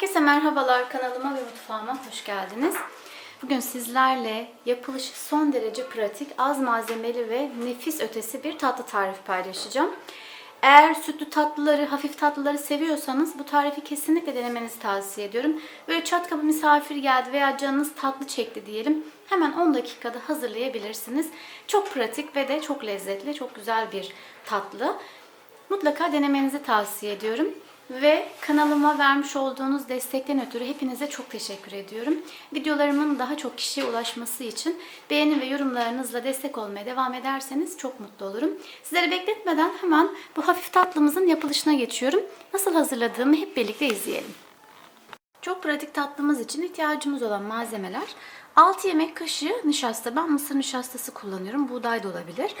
Herkese merhabalar kanalıma ve mutfağıma hoş geldiniz. Bugün sizlerle yapılışı son derece pratik, az malzemeli ve nefis ötesi bir tatlı tarifi paylaşacağım. Eğer sütlü tatlıları, hafif tatlıları seviyorsanız bu tarifi kesinlikle denemenizi tavsiye ediyorum. Böyle çat kapı misafir geldi veya canınız tatlı çekti diyelim. Hemen 10 dakikada hazırlayabilirsiniz. Çok pratik ve de çok lezzetli, çok güzel bir tatlı. Mutlaka denemenizi tavsiye ediyorum. Ve kanalıma vermiş olduğunuz destekten ötürü hepinize çok teşekkür ediyorum. Videolarımın daha çok kişiye ulaşması için beğeni ve yorumlarınızla destek olmaya devam ederseniz çok mutlu olurum. Sizleri bekletmeden hemen bu hafif tatlımızın yapılışına geçiyorum. Nasıl hazırladığımı hep birlikte izleyelim. Çok pratik tatlımız için ihtiyacımız olan malzemeler 6 yemek kaşığı nişasta. Ben mısır nişastası kullanıyorum. Buğday da olabilir.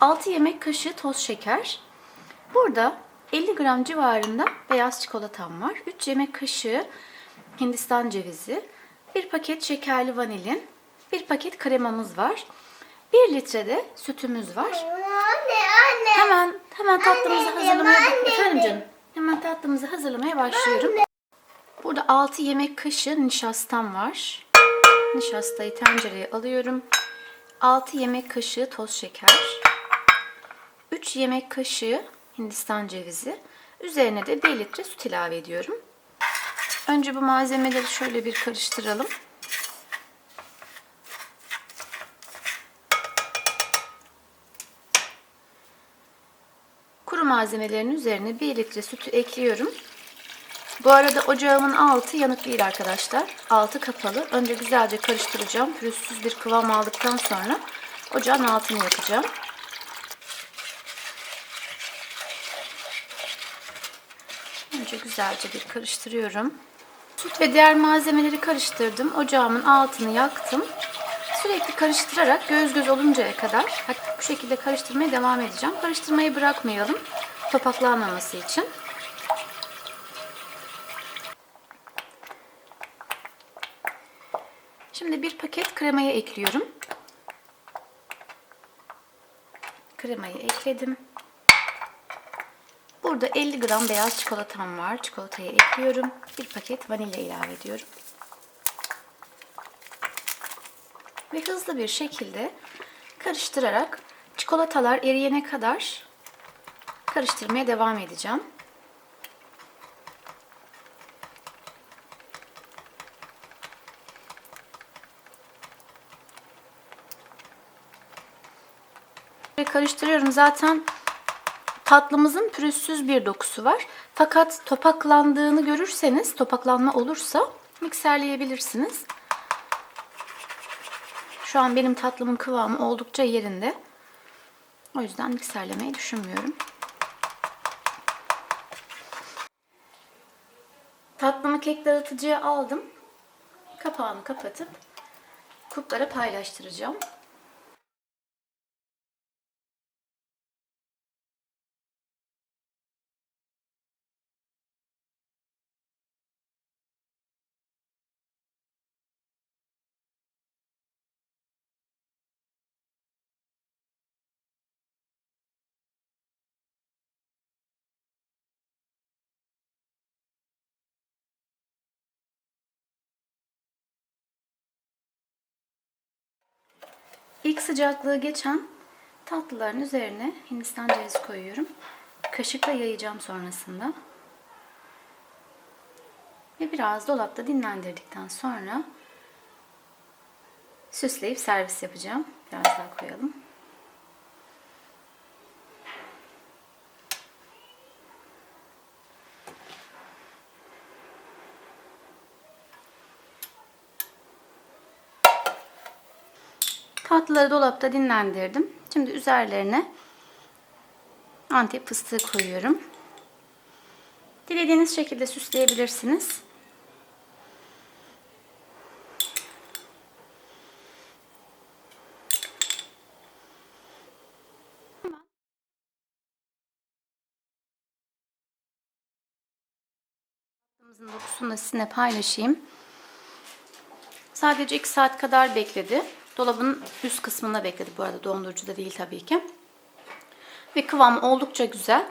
6 yemek kaşığı toz şeker. Burada 50 gram civarında beyaz çikolatam var. 3 yemek kaşığı Hindistan cevizi. 1 paket şekerli vanilin. 1 paket kremamız var. 1 litre de sütümüz var. Anne anne. Hemen hemen tatlımızı hazırlamaya efendim canım. Hemen tatlımızı hazırlamaya başlıyorum. Burada 6 yemek kaşığı nişastam var. Nişastayı tencereye alıyorum. 6 yemek kaşığı toz şeker. 3 yemek kaşığı Hindistan cevizi. Üzerine de 1 litre süt ilave ediyorum. Önce bu malzemeleri şöyle bir karıştıralım. Kuru malzemelerin üzerine 1 litre sütü ekliyorum. Bu arada ocağımın altı yanık değil arkadaşlar. Altı kapalı. Önce güzelce karıştıracağım. Pürüzsüz bir kıvam aldıktan sonra ocağın altını yakacağım. Önce güzelce bir karıştırıyorum. Süt ve diğer malzemeleri karıştırdım. Ocağımın altını yaktım. Sürekli karıştırarak göz göz oluncaya kadar bu şekilde karıştırmaya devam edeceğim. Karıştırmayı bırakmayalım. Topaklanmaması için. Şimdi bir paket kremayı ekliyorum. Kremayı ekledim. Burada 50 gram beyaz çikolatam var. Çikolatayı ekliyorum. Bir paket vanilya ilave ediyorum. Ve hızlı bir şekilde karıştırarak çikolatalar eriyene kadar karıştırmaya devam edeceğim. Ve karıştırıyorum. Zaten tatlımızın pürüzsüz bir dokusu var. Fakat topaklandığını görürseniz, topaklanma olursa mikserleyebilirsiniz. Şu an benim tatlımın kıvamı oldukça yerinde. O yüzden mikserlemeyi düşünmüyorum. Tatlımı kek dağıtıcıya aldım. Kapağını kapatıp kuplara paylaştıracağım. İlk sıcaklığı geçen tatlıların üzerine Hindistan cevizi koyuyorum. Kaşıkla yayacağım sonrasında. Ve biraz dolapta dinlendirdikten sonra süsleyip servis yapacağım. Biraz daha koyalım. Tatlıları dolapta dinlendirdim. Şimdi üzerlerine antep fıstığı koyuyorum. Dilediğiniz şekilde süsleyebilirsiniz. Dokusunu da sizinle paylaşayım. Sadece 2 saat kadar bekledi. Dolabın üst kısmında bekledi bu arada. Dondurucuda değil tabii ki. Ve kıvamı oldukça güzel.